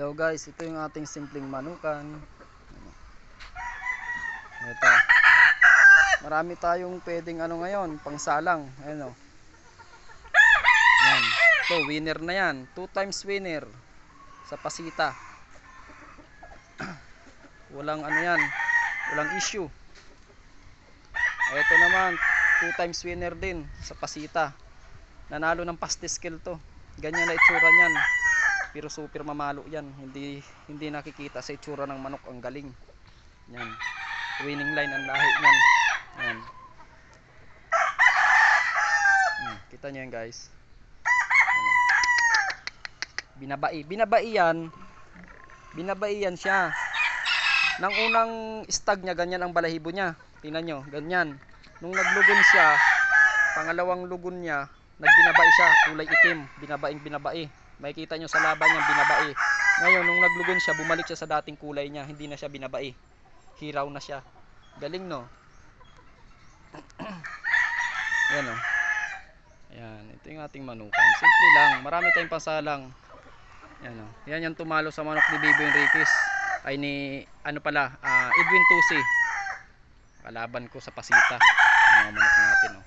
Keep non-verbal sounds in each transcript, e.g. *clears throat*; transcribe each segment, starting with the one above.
Hello guys, ito yung ating simpleng manukan. Ano. Ito. Marami tayong pwedeng ano ngayon, pangsalang. Ayan o. Yan. Ito, winner na yan. Two times winner. Sa pasita. *clears throat* Walang ano yan. Walang issue. Ito naman, two times winner din sa pasita. Nanalo ng pastis skill to. Ganyan na itsura niyan. Pero super mamalo yan. Hindi hindi nakikita sa itsura ng manok ang galing. Yan. Winning line ang lahi niyan. Yan. Hmm, kita niyo yan guys. Binabai. Binabai yan. Binabai yan siya. Nang unang stag niya, ganyan ang balahibo niya. Tingnan nyo, ganyan. Nung naglugon siya, pangalawang lugon niya, nagbinabai siya, kulay itim, binabaing binabai. Makikita nyo sa laban niya, binabai. Ngayon, nung naglugon siya, bumalik siya sa dating kulay niya, hindi na siya binabai. Hiraw na siya. Galing no? *clears throat* Ayan o. Ayan, ito yung ating manukan. Simple lang, marami tayong pasalang. Ayan o. Yan yung tumalo sa manok ni Bibo Enriquez. Ay ni, ano pala, ah, Edwin Tusi. Kalaban ko sa pasita. Yung mga manok natin o.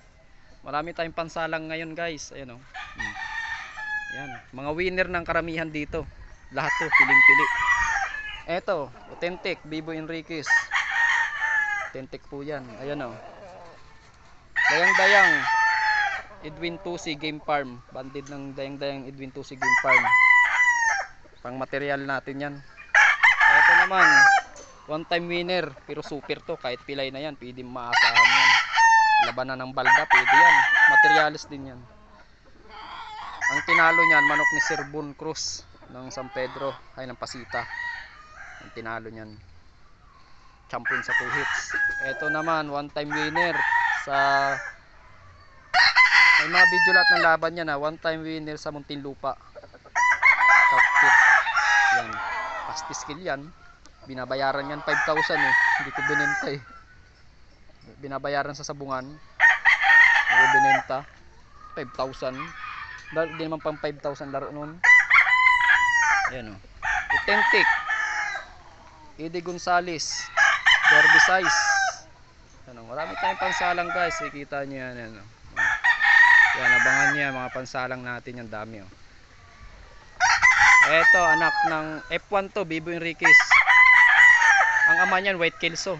Marami tayong pansalang ngayon guys. Ayan o. Yan, mga winner ng karamihan dito. Lahat to, piling-pili. Eto, authentic, Bibo Enriquez. Authentic po yan. Ayan o. Dayang-dayang, Edwin Tusi Game Farm. Bandid ng dayang-dayang Edwin Tusi Game Farm. Pang material natin yan. Eto naman, one time winner. Pero super to, kahit pilay na yan, pwede maasahan yan. Labanan ng balda, pwede yan. Materialis din yan. Ang tinalo niyan, manok ni Sir Bon Cruz ng San Pedro, ay ng Pasita. Ang tinalo niyan. Champion sa 2 hits. Ito naman, one time winner sa may mga video lahat ng laban niya na one time winner sa Muntinlupa. Cockpit. Yan. Pastis skill yan. Binabayaran yan 5,000 eh. Hindi ko binenta eh. Binabayaran sa sabungan. Hindi ko binenta. 5,000. Dahil di naman pang 5,000 laro nun. Ayan o. Authentic. Eddie Gonzales. Derby size. Ano, marami tayong pansalang guys. Ikita nyo yan. Ano. Yan, abangan nyo yan. Mga pansalang natin yan. Dami o. Eto, anak ng F1 to. Bibo Enriquez. Ang ama niyan, White Kelso.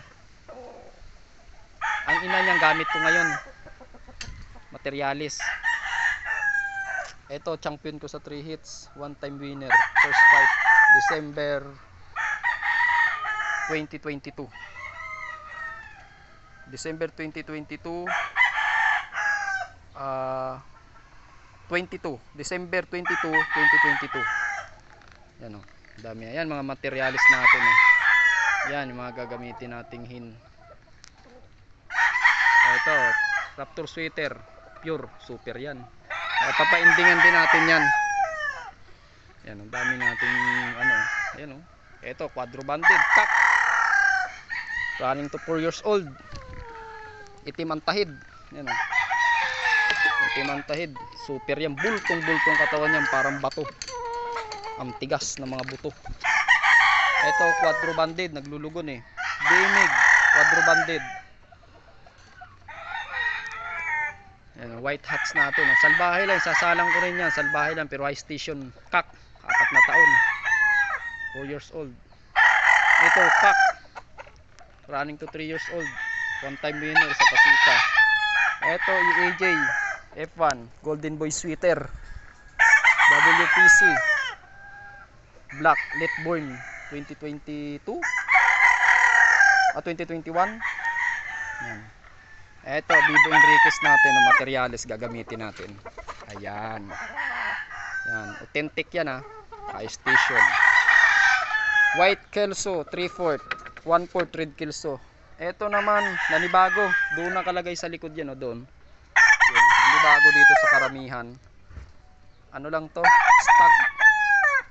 Ang ina niyang gamit ko ngayon. Materialis. Ito, champion ko sa 3 hits. One time winner. First fight, December 2022. December 2022. Ah, 22. December 22, 2022. Yan o. Dami. Ayan, mga materialis natin. Eh. Yan, yung mga gagamitin nating hin. Ito, Raptor sweater. Pure. Super yan. Papaindingan din natin yan. Yan, ang dami nating ano, ayan oh. Ito, quadro banded, kak. Running to 4 years old. Itim ang tahid. Yan oh. Itim ang tahid. Super yan. Bultong-bultong katawan yan, parang bato. Ang tigas ng mga buto. Ito, quadro banded, naglulugon eh. Dinig, quadro banded. Yan, white hats natin. Salbahe lang, sasalang ko rin yan. Salbahe lang, pero high station. Kak, apat na taon. 4 years old. Ito, kak. Running to 3 years old. One time winner sa Pasita. Ito, yung AJ. F1. Golden Boy Sweater. WPC. Black Letborn 2022. Ah, 2021. Yan. Eto, Bibo Enriquez natin, ng materials gagamitin natin. Ayan. Yan, authentic yan ha. High station. White Kelso, 3/4. 1/4 red Kelso. Eto naman, nanibago. Doon nakalagay sa likod yan o doon. Yun, nanibago dito sa karamihan. Ano lang to? Stag.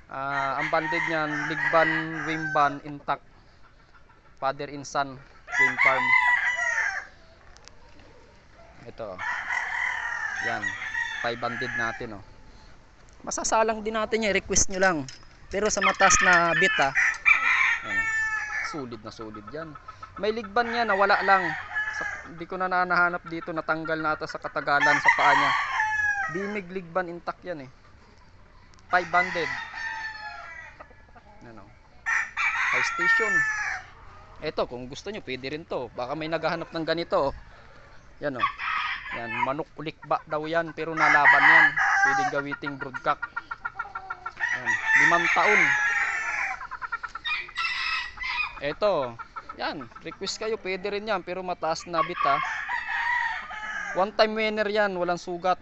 Ah, ang banded niyan, Ligban, Wimban, intact. Father and son, game farm. Ito. Yan. Five banded natin oh. Masasalang din natin yan. Request nyo lang. Pero sa matas na bit ah, ano, sulit na sulit yan. May ligban niya na wala lang. Sa, hindi ko na nahanap dito, natanggal na ata sa katagalan sa paa niya. Bimig ligban intact yan eh. 500. Ano. High station. Eto, kung gusto nyo, pwede rin to. Baka may naghahanap ng ganito. oh. Yan oh. Yan, manok ulikba daw yan, pero nalaban yan. Pwedeng gawiting broodcock. Yan, limang taon. Eto, yan, request kayo, pwede rin yan, pero mataas na bit ha. One time winner yan, walang sugat.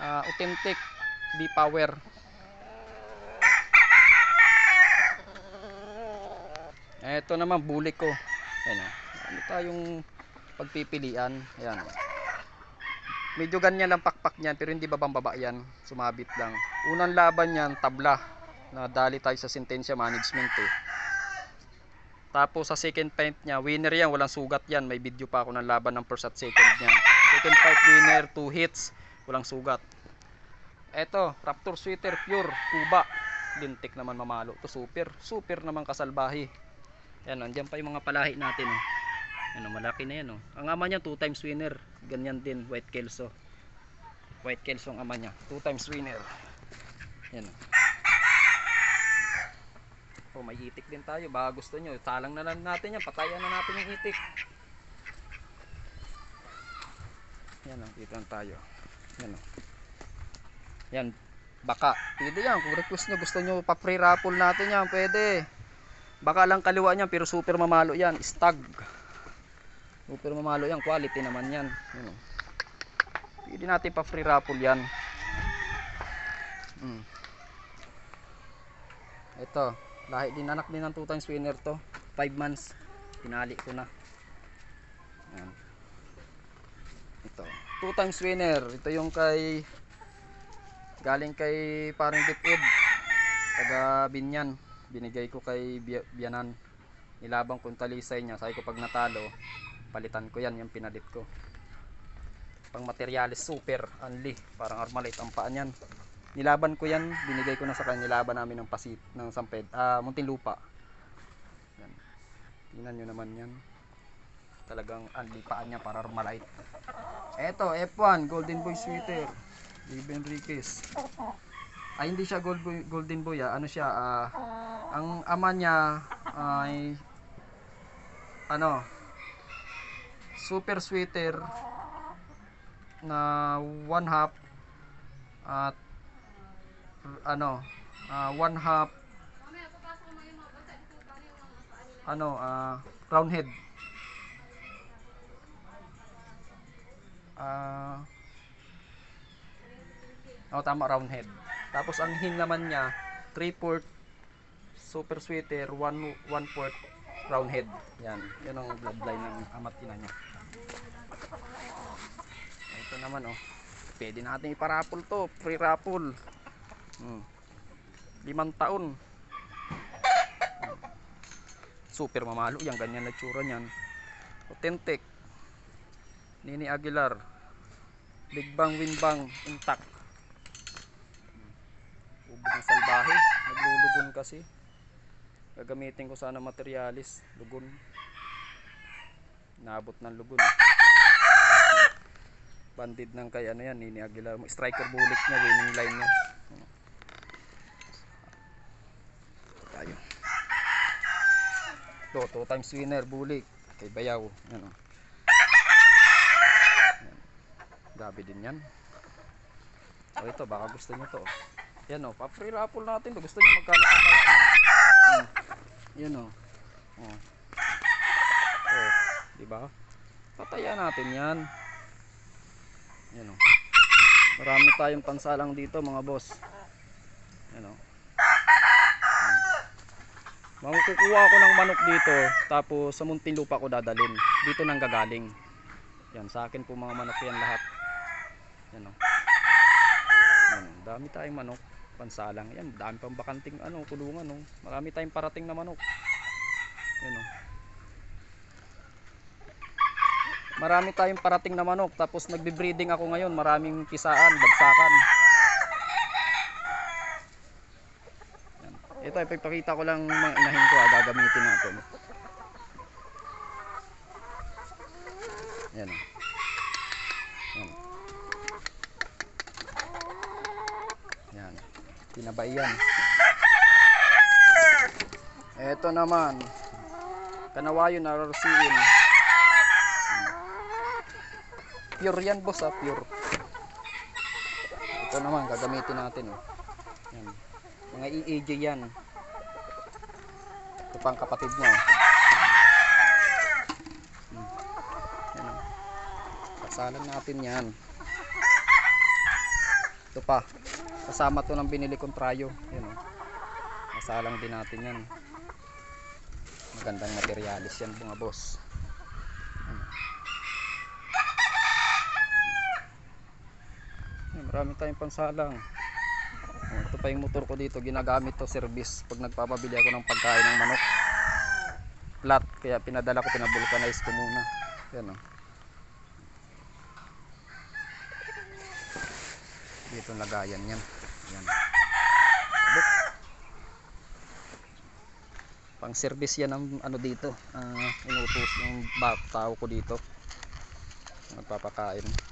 Ah, authentic, di power. Eto naman, bulik ko. Ayan o. Ano tayong pagpipilian. Ayan. Medyo ganyan lang pakpak niyan, pero hindi babang baba yan. Sumabit lang. Unang laban niyan, tabla. Nadali tayo sa sentensya management eh. Tapos sa second fight niya, winner yan, walang sugat yan. May video pa ako ng laban ng first at second niyan. Second fight winner, 2 hits, walang sugat. Eto, Raptor Sweater Pure, Kuba. Lintik naman mamalo. To super, super naman kasalbahi. Yan, andyan pa yung mga palahi natin. Oh. Yan, oh, malaki na yan. Oh. Ang ama niya, 2 times winner. Ganyan din, White Kelso. White Kelso ang ama niya, 2 times winner. Yan. Oh. Oh, may itik din tayo. Baka gusto nyo, talang na lang natin yan. Patayan na natin yung itik. Yan oh, dito tayo. Yan oh. Yan, baka. Pwede yan. Kung request nyo, gusto nyo pa-free raffle natin yan, pwede. Baka lang kaliwa niyan, pero super mamalo yan. Stag. Super mamalo yan. Quality naman yan. Oh. Pwede natin pa-free raffle yan. Hmm. Ito, lahi din anak din ng 2 times winner to. 5 months. Pinali ko na. Yan. Ito. 2 times winner. Ito yung kay galing kay parang Dipid. Taga Binyan. Binigay ko kay Bi- Bianan. Nilabang kong talisay niya. Sabi ko pag natalo, palitan ko yan. Yung pinalit ko. Pang materialis super. Unli. Parang armalite ang paa niyan nilaban ko yan binigay ko na sa kanya nilaban namin ng pasit ng samped ah muntinlupa yan tingnan nyo naman yan talagang anlipaan niya para armalite eto F1 golden boy sweater Libe Enriquez ay hindi siya gold boy, golden boy ah. ano siya ah, ang ama niya ay ano super sweater na one half at ano ah, one half ano ah round head. Ah oh tama round head. Tapos ang hin naman niya 3 port super sweater 1 1 port round head. Yan. Yan ang bloodline ng amat ina niya ito naman oh pwede natin iparapol to free raffle Hmm. Limang taon. Super mamalo yan. Ganyan na tsura niyan. Authentic. Nini Aguilar. Big Bang Win Bang intact. Hmm. Ubod ng salbahe. Naglulugon kasi. Gagamitin ko sana materialis. Lugon. Nabot ng lugon. Bandid ng kay ano yan. Nini Aguilar. Striker bullet niya. Winning line niya. tayo. To, two times winner, bulik. Kay Bayaw. Yan, oh. Yan. Grabe din yan. O ito, baka gusto nyo to. Yan o, pa-free raffle natin to. Gusto nyo magkano pa. Hmm. Yan o. Oh. Oh, ba? Pataya natin yan. Yan o. Marami tayong pansalang dito mga boss. Yan o. Makukuha ako ng manok dito, tapos sa Muntinlupa ko dadalhin. Dito nang gagaling. Yan, sa akin po mga manok yan lahat. Yan o. Yan, dami tayong manok. Pansalang. Yan, dami pang bakanting ano, kulungan o. Marami tayong parating na manok. Yan o. Marami tayong parating na manok. Tapos nagbe-breeding ako ngayon. Maraming pisaan, bagsakan. Ito, ipapakita ko lang mga inahin ko, ah, gagamitin natin. Yan. oh. Yan. Yan. Tinabay yan. Ito naman. Kanawayo na rarsiin. Pure yan boss ah, pure. Ito naman, gagamitin natin oh. Yan. Mga EAJ yan. Ito pang kapatid niya. oh. Yan oh. Kasalan natin yan. Ito pa. Kasama to ng binili kong trayo. Yan oh. Kasalang din natin yan. Magandang materialis yan mga boss. Yan. Yan, marami tayong pansalang. Oh, Ito pa yung motor ko dito, ginagamit to service pag nagpapabili ako ng pagkain ng manok. Flat, kaya pinadala ko, pinabulkanize ko muna. Yan o. Dito lagayan yan. Yan. Sabok. Pang service yan ang ano dito. ah inutos yung tao ko dito. Nagpapakain.